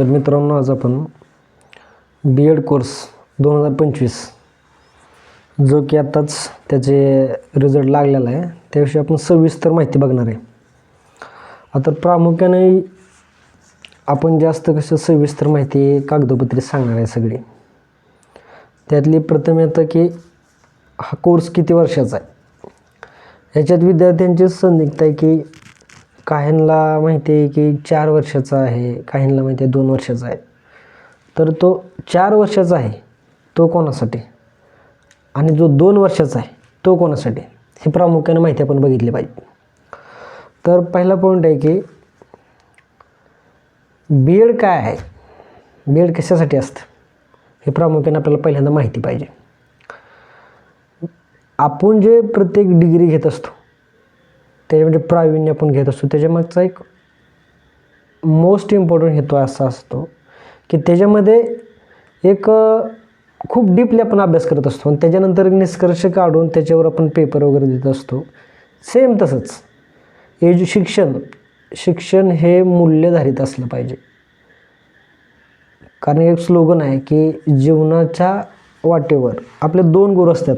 तर मित्रांनो आज आपण बी एड कोर्स दोन हजार पंचवीस जो की आत्ताच त्याचे रिझल्ट लागलेला आहे त्याविषयी आपण सविस्तर माहिती बघणार आहे. आता प्रामुख्याने आपण जास्त कसं सविस्तर माहिती कागदोपत्री सांगणार आहे सगळी. त्यातली प्रथम येतं की हा कोर्स किती वर्षाचा आहे? याच्यात विद्यार्थ्यांची संदिग्ध आहे की काहींना माहिती आहे की चार वर्षाचा आहे काहींना माहिती आहे दोन वर्षाचा आहे. तर तो चार वर्षाचा आहे तो कोणासाठी? आणि जो दोन वर्षाचा आहे तो कोणासाठी? ही प्रामुख्याने माहिती आपण बघितली पाहिजे. तर पहिला पॉईंट आहे की बी एड काय आहे? बी एड कशासाठी असतं? हे प्रामुख्याने आपल्याला पहिल्यांदा माहिती पाहिजे. आपण जे प्रत्येक डिग्री घेत असतो त्याच्यामध्ये म्हणजे प्रावीण्य आपण घेत असतो. त्याच्यामागचा एक मोस्ट इम्पॉर्टंट हेतू असा असतो की त्याच्यामध्ये एक खूप डीपली आपण अभ्यास करत असतो. आणि त्याच्यानंतर निष्कर्ष काढून त्याच्यावर आपण पेपर वगैरे देत असतो. सेम तसंच एजु शिक्षण शिक्षण हे मूल्यधारित असलं पाहिजे. कारण एक स्लोगन आहे की जीवनाच्या वाटेवर आपले दोन गुरु असतात.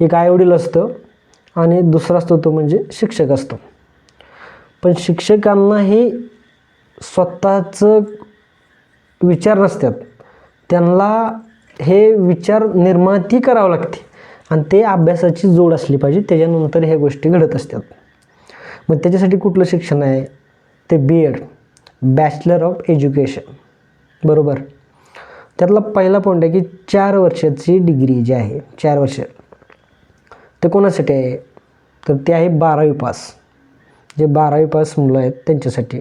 एक आईवडील असतं आणि दुसरा असतो तो म्हणजे शिक्षक असतो. पण शिक्षकांनाही स्वतःचं विचार नसतात. त्यांना हे विचार निर्माती करावं लागते. आणि ते अभ्यासाची जोड असली पाहिजे त्याच्यानंतर ह्या गोष्टी घडत असतात. मग त्याच्यासाठी कुठलं शिक्षण आहे? ते B Ed bachelor of education बरोबर? त्यातला पहिला पॉईंट आहे की चार वर्षाची डिग्री जी आहे चार वर्ष. ते कोणासाठी आहे? तर ते आहे बारावी पास. जे बारावी पास मुलं आहेत त्यांच्यासाठी.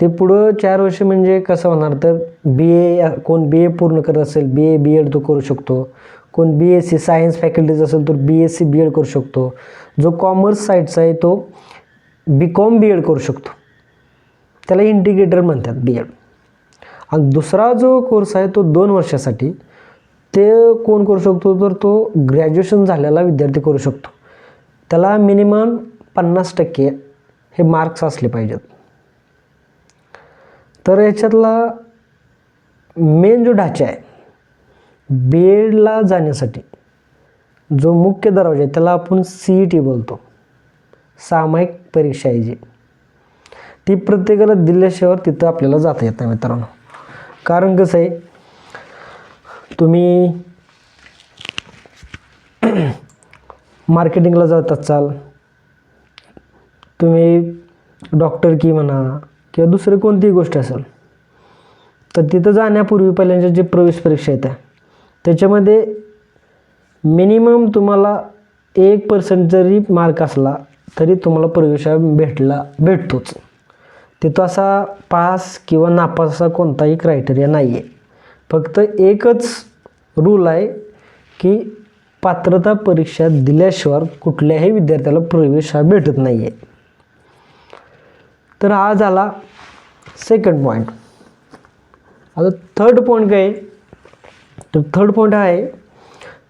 ते पुढं चार वर्ष म्हणजे कसं होणार? तर बी ए कोण बी ए पूर्ण करत असेल बी ए बी एड तो करू शकतो. कोण B S C science faculties असेल तर B S C B Ed करू शकतो. जो कॉमर्स साईडचा आहे तो बी कॉम बी एड करू शकतो. त्याला इंटिग्रेटर म्हणतात बी एड आणि दुसरा जो कोर्स आहे तो दोन वर्षासाठी. ते कोण करू शकतो? तर तो ग्रॅज्युएशन झालेला विद्यार्थी करू शकतो. त्याला मिनिमम पन्नास टक्के हे मार्क्स असले पाहिजेत. तर याच्यातला मेन जो ढाचा आहे बी एडला जाण्यासाठी जो मुख्य दरवाजा आहे त्याला आपण सी ई टी बोलतो. सामायिक परीक्षा आहे जी. ती प्रत्येकाला दिल्याशिवाय तिथं आपल्याला जाता येत नाही मित्रांनो. कारण कसं आहे तुम्ही मार्केटिंगला जात असाल तुम्ही डॉक्टर की म्हणा किंवा दुसरी कोणतीही गोष्ट असेल तर तिथं जाण्यापूर्वी पहिल्यांच्या जे प्रवेश परीक्षा येत्या त्याच्यामध्ये मिनिमम तुम्हाला एक पर्सेंट जरी मार्क असला तरी तुम्हाला प्रवेश भेटला भेटतोच. तिथं असा पास किंवा नापास असा कोणताही क्रायटेरिया नाही आहे फक्त एकच रूल आहे की पात्रता परीक्षा दिल्याशिवाय कुठल्याही विद्यार्थ्याला प्रवेश हा भेटत नाही आहे तर हा झाला सेकंड पॉईंट आता थर्ड पॉईंट काय आहे? तर थर्ड पॉईंट हा आहे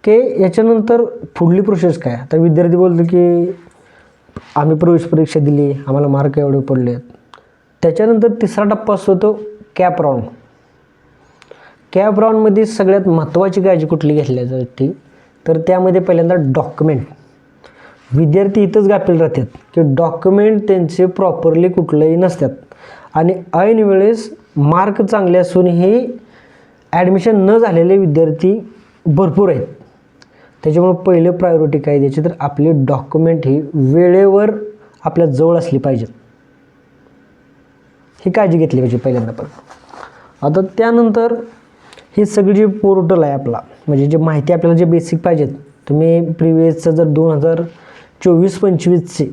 की याच्यानंतर पुढली प्रोसेस काय? आता विद्यार्थी बोलतो की आम्ही प्रवेश परीक्षा दिली आम्हाला मार्क एवढे पडले त्याच्यानंतर तिसरा टप्पा असतो तो कॅप राऊंड कॅब राऊंडमध्ये सगळ्यात महत्त्वाची काळजी कुठली घेतल्या जाते तर त्यामध्ये पहिल्यांदा डॉक्युमेंट. विद्यार्थी इथंच गाफील राहतात की डॉक्युमेंट त्यांचे प्रॉपरली कुठलंही नसतात. आणि ऐन वेळेस मार्क चांगले असूनही ॲडमिशन न झालेले विद्यार्थी भरपूर आहेत. त्याच्यामुळे पहिलं प्रायोरिटी काय द्यायची? तर आपले डॉक्युमेंट ही वेळेवर आपल्या जवळ असली पाहिजेत ही काळजी घेतली पाहिजे पहिल्यांदा पण. आता त्यानंतर हे सगळी जे पोर्टल आहे आपला म्हणजे जे माहिती आपल्याला जे बेसिक पाहिजेत तुम्ही प्रिवियसचं जर दोन हजार चोवीस पंचवीसचे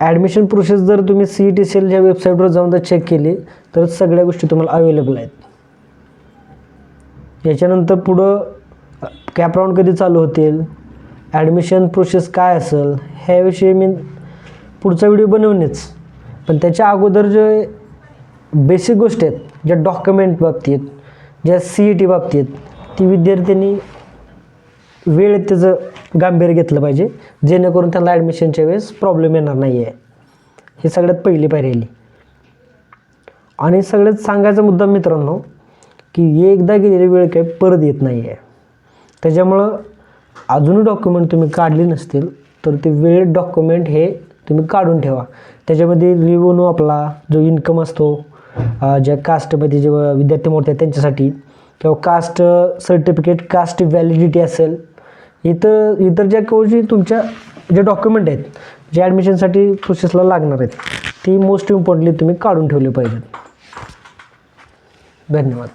ॲडमिशन प्रोसेस जर तुम्ही सी ई टी सी एलच्या वेबसाईटवर जाऊन जर चेक केली तर सगळ्या गोष्टी तुम्हाला अवेलेबल आहेत. याच्यानंतर पुढं कॅप राऊंड कधी चालू होतील ॲडमिशन प्रोसेस काय असेल ह्याविषयी मी पुढचा व्हिडिओ बनवणेच. पण त्याच्या अगोदर जे बेसिक गोष्टी आहेत ज्या डॉक्युमेंट बाबतीत ज्या सी ई टी बाबतीत ती विद्यार्थ्यांनी वेळेत त्याचं गांभीर्य घेतलं पाहिजे जेणेकरून त्यांना ॲडमिशनच्या वेळेस प्रॉब्लेम येणार नाही आहे ही सगळ्यात पहिली पायरी. आली आणि सगळ्यात सांगायचा मुद्दा मित्रांनो की एकदा गेलेली वेळ काही परत येत नाही आहे त्याच्यामुळं अजूनही डॉक्युमेंट तुम्ही काढली नसतील तर ते वेळेत डॉक्युमेंट हे तुम्ही काढून ठेवा. त्याच्यामध्ये रिव्हन्यू आपला जो इन्कम असतो ज्या कास्टमध्ये जे विद्यार्थी मोठे आहेत त्यांच्यासाठी किंवा कास्ट सर्टिफिकेट कास्ट व्हॅलिडिटी असेल इतर इतर ज्या गोष्टी तुमच्या जे डॉक्युमेंट आहेत जे ॲडमिशनसाठी प्रोसेसला लागणार आहेत ती मोस्ट इम्पॉर्टंटली तुम्ही काढून ठेवली पाहिजेत. धन्यवाद.